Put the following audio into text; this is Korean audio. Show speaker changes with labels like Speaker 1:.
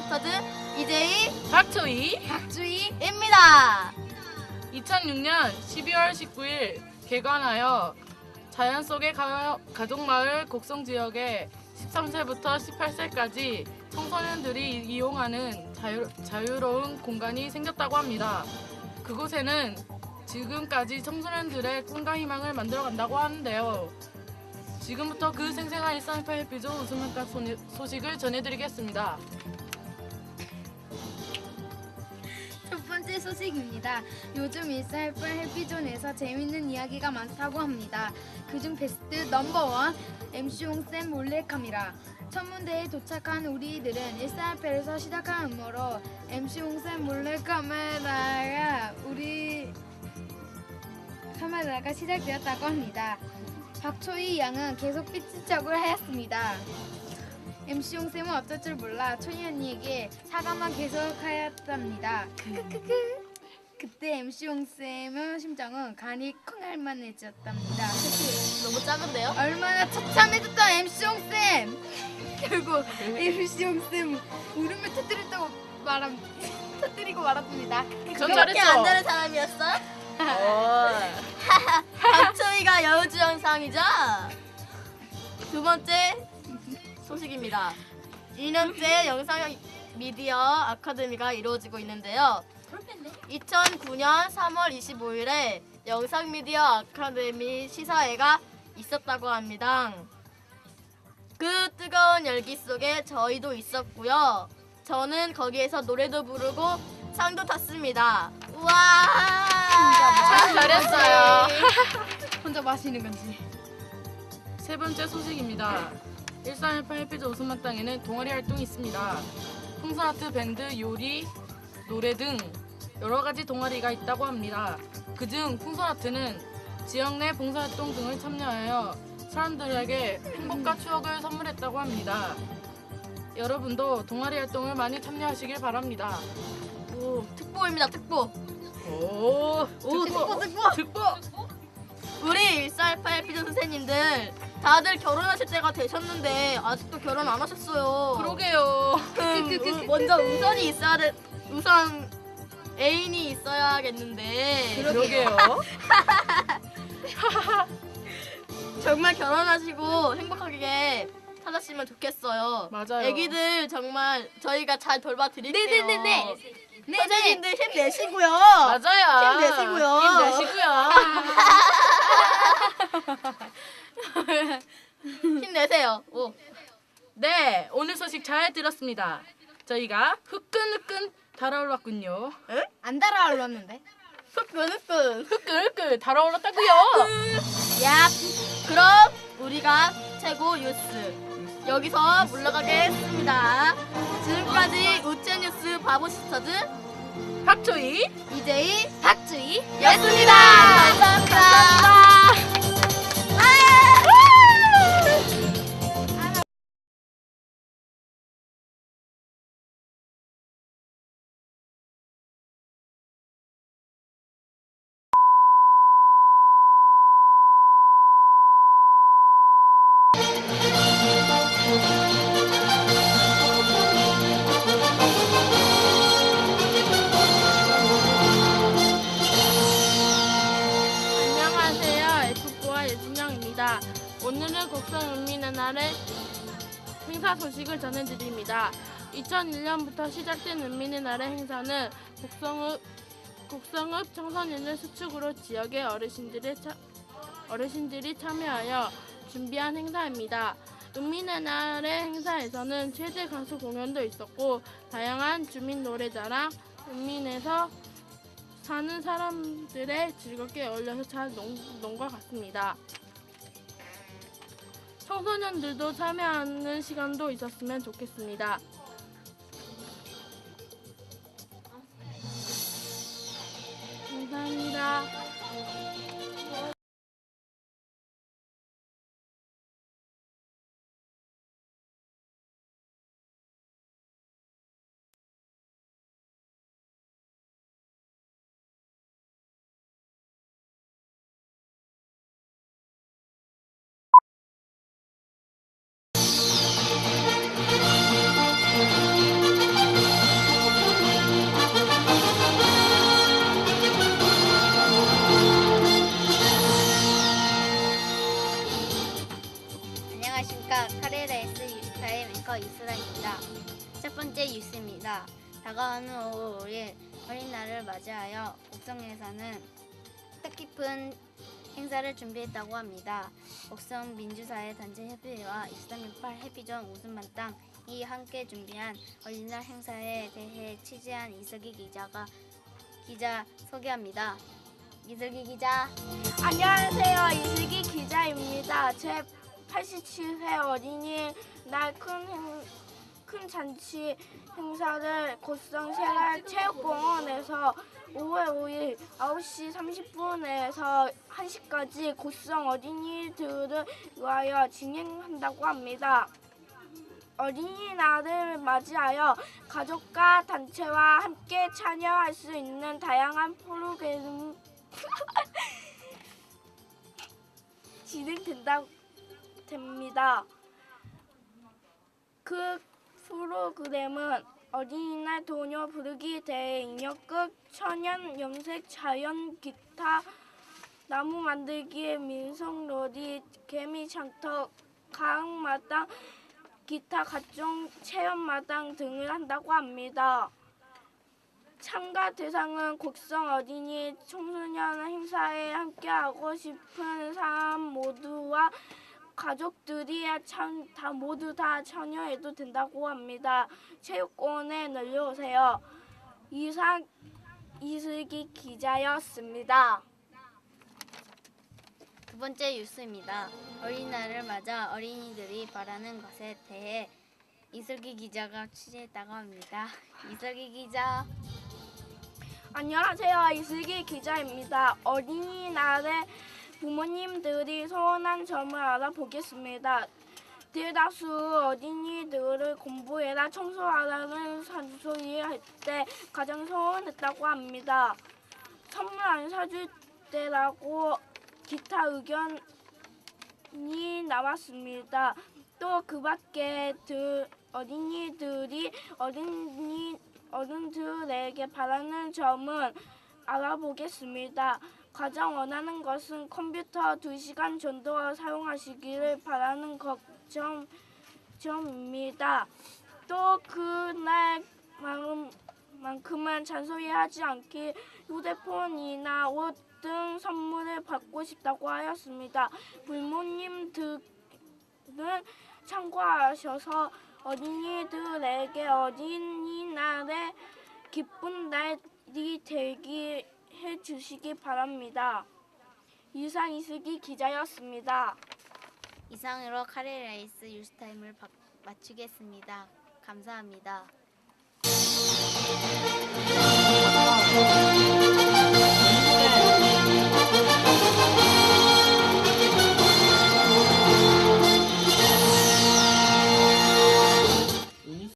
Speaker 1: 바보시스터즈 이재희
Speaker 2: 박초희
Speaker 1: 박주희입니다.
Speaker 2: 2006년 12월 19일 개관하여 자연 속의 가, 가족마을 곡성 지역에 13세부터 18세까지 청소년들이 이용하는 자유, 자유로운 공간이 생겼다고 합니다. 그곳에는 지금까지 청소년들의 꿈과 희망을 만들어 간다고 하는데요. 지금부터 그 생생한 일상파 에피소드 웃음한가 소식을 전해드리겠습니다.
Speaker 3: 소식입니다. 요즘 일사일पर 해피존에서 재밌는 이야기가 많다고 합니다. 그중 베스트 넘버원 MC 용쌤 몰래카메라. 천문대에 도착한 우리들은 일사일per에서 시작한 음모로 MC 용쌤 몰래카메라가 우리 카메라가 시작되었다고 합니다. 박초희 양은 계속 삐친 척을 하였습니다. MC 용쌤은 어쩔 줄 몰라 초이 언니에게 사과만 계속 하였답니다. 크크크크. 그때 MC 용쌤의 심정은 간이 콩알만해졌답니다.
Speaker 1: 너무 작은데요?
Speaker 3: 얼마나 처참해졌던 MC 용쌤. 결국 MC 용쌤 울음을 터뜨렸다고 말함 터뜨리고 말았습니다.
Speaker 2: 전
Speaker 1: 그렇게 안
Speaker 2: 잘했죠.
Speaker 1: 되는 사람이었어?
Speaker 2: 어.
Speaker 1: 박초희가 여우주연상이죠? 두 번째 소식입니다. 2년째 영상 미디어 아카데미가 이루어지고 있는데요. 2009년 3월 25일에 영상 미디어 아카데미 시사회가 있었다고 합니다. 그 뜨거운 열기 속에 저희도 있었고요. 저는 거기에서 노래도 부르고 상도 탔습니다. 우와!
Speaker 2: 참 잘했어요.
Speaker 3: 혼자 마시는 건지.
Speaker 2: 세 번째 소식입니다. 1318 해피즈 웃음마땅에는 동아리 활동이 있습니다. 풍선아트 밴드, 요리, 노래 등 여러 가지 동아리가 있다고 합니다. 그중 풍선아트는 지역 내 봉사활동 등을 참여하여 사람들에게 행복과 추억을 선물했다고 합니다. 여러분도 동아리 활동을 많이 참여하시길 바랍니다.
Speaker 1: 오, 특보입니다, 특보.
Speaker 2: 오,
Speaker 1: 오, 특보, 특보.
Speaker 2: 듣보!
Speaker 1: 우리 1418 피전 선생님들 다들 결혼하실 때가 되셨는데 아직도 결혼 안 하셨어요.
Speaker 2: 그러게요.
Speaker 1: 음, 우- 먼저 우선이 있어야 돼. 우선 애인이 있어야겠는데
Speaker 2: 그러게요.
Speaker 1: 정말 결혼하시고 행복하게 살았으면 좋겠어요.
Speaker 2: 맞아요.
Speaker 1: 애기들 정말 저희가 잘 돌봐드릴게요.
Speaker 3: 네네네네.
Speaker 1: 선생님들 힘내시고요.
Speaker 2: 맞아요.
Speaker 1: 힘내시고요.
Speaker 2: 힘내시고요.
Speaker 1: 힘내세요. 오.
Speaker 2: 네, 오늘 소식 잘 들었습니다. 저희가 후끈후끈 달아올랐군요.
Speaker 3: 안 달아올랐는데.
Speaker 1: 후끈후끈.
Speaker 2: 후끈후끈 달아올랐다고요.
Speaker 1: 야, 그럼 우리가 최고 뉴스 여기서 물러가겠습니다. 지금까지 우체 뉴스 바보 시스터즈
Speaker 2: 박초희.
Speaker 1: 이재희
Speaker 3: 박주희.
Speaker 1: 였습니다. 감사합니다.
Speaker 4: 오늘은 국성은민의 날의 행사 소식을 전해드립니다. 2001년부터 시작된 은민의 날의 행사는 국성읍, 국성읍 청소년을 수축으로 지역의 어르신들의 차, 어르신들이 참여하여 준비한 행사입니다. 은민의 날의 행사에서는 최대 가수 공연도 있었고 다양한 주민 노래자랑, 은민에서 사는 사람들의 즐겁게 어울려서 잘 논, 논것 같습니다. 청소년들도 참여하는 시간도 있었으면 좋겠습니다.
Speaker 5: 하겠습니다. 첫 번째 뉴스입니다. 다가오는 5월 5일 어린날을 맞이하여 곡성에서는 뜻깊은 행사를 준비했다고 합니다. 곡성 민주사회 단체 협의회와 2368 해피존 웃음만땅이 함께 준비한 어린이날 행사에 대해 취재한 이석기 기자가 기자 소개합니다. 이석기 기자.
Speaker 4: 안녕하세요. 이슬기 기자입니다. 제 87회 어린이 날큰 큰 잔치 행사를 고성 생활 체육공원에서 5월 5일 9시 30분에서 1시까지 고성 어린이들을 위하여 진행한다고 합니다. 어린이날을 맞이하여 가족과 단체와 함께 참여할 수 있는 다양한 프로그램 진행된다 됩니다. 그 프로그램은 어린이날 도녀 부르기 대회, 인형극, 천연 염색, 자연 기타, 나무 만들기, 민속 놀이, 개미 장터, 가흥마당, 기타 각종 체험마당 등을 한다고 합니다. 참가 대상은 곡성 어린이 청소년 행사에 함께하고 싶은 사람 모두와 가족들이 참, 다 모두 다 참여해도 된다고 합니다. 체육공원에 놀러오세요. 이상 이슬기 기자였습니다.
Speaker 5: 두 번째 뉴스입니다. 어린이날을 맞아 어린이들이 바라는 것에 대해 이슬기 기자가 취재했다고 합니다. 이슬기 기자.
Speaker 4: 안녕하세요. 이슬기 기자입니다. 어린이날에 부모님들이 소원한 점을 알아보겠습니다. 대다수 어린이들을 공부해라 청소하라는 잔소리 할 때 가장 소원했다고 합니다. 선물 안 사줄 때라고 기타 의견이 나왔습니다. 또 그 밖에 들 어린이들이 어린이 어른들에게 바라는 점은 알아보겠습니다. 가장 원하는 것은 컴퓨터 2시간 정도 사용하시기를 바라는 걱정 점입니다. 또 그날만큼은 잔소리하지 않기 휴대폰이나 옷 등 선물을 받고 싶다고 하였습니다. 부모님들은 참고하셔서 어린이들에게 어린이날에 기쁜 날이 되게 해 주시기 바랍니다. 이상 이슬기 기자였습니다.
Speaker 5: 이상으로 카레 라이스 뉴스타임을 바- 마치겠습니다. 감사합니다.